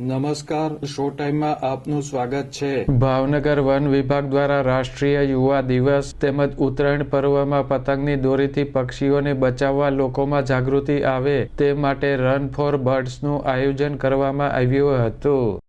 નમસ્કાર, શો ટાઈમમાં આપનું સ્વાગત છે. ભાવનગર વન વિભાગ દ્વારા રાષ્ટ્રીય યુવા દિવસ તેમજ ઉત્તરાયણ પર્વમાં પતંગની દોરીથી પક્ષીઓને બચાવવા લોકોમાં જાગૃતિ આવે તે માટે રન ફોર બર્ડ્સનું આયોજન કરવામાં આવ્યું હતું.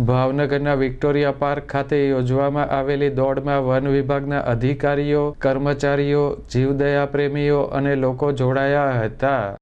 ભાવનગરના વિક્ટોરિયા પાર્ક ખાતે યોજવામાં આવેલી દોડમાં વન વિભાગના અધિકારીઓ, કર્મચારીઓ, જીવદયા પ્રેમીઓ અને લોકો જોડાયા હતા.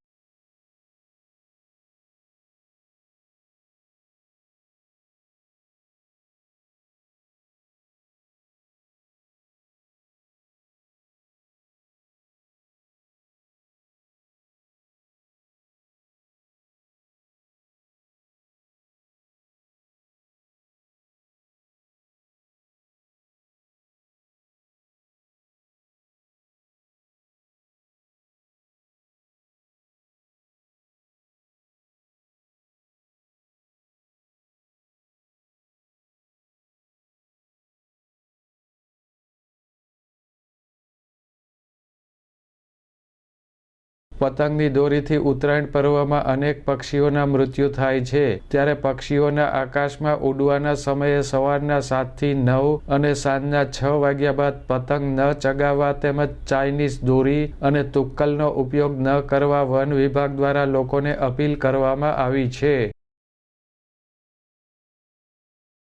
પતંગની દોરીથી ઉત્તરાયણ પર્વમાં અનેક પક્ષીઓના મૃત્યુ થાય છે. ત્યારે પક્ષીઓના આકાશમાં ઉડવાના સમયે સવારના સાતથી નવ અને સાંજના છ વાગ્યા બાદ પતંગ ન ચગાવવા તેમજ ચાઇનીઝ દોરી અને તુક્કલનો ઉપયોગ ન કરવા વન વિભાગ દ્વારા લોકોને અપીલ કરવામાં આવી છે.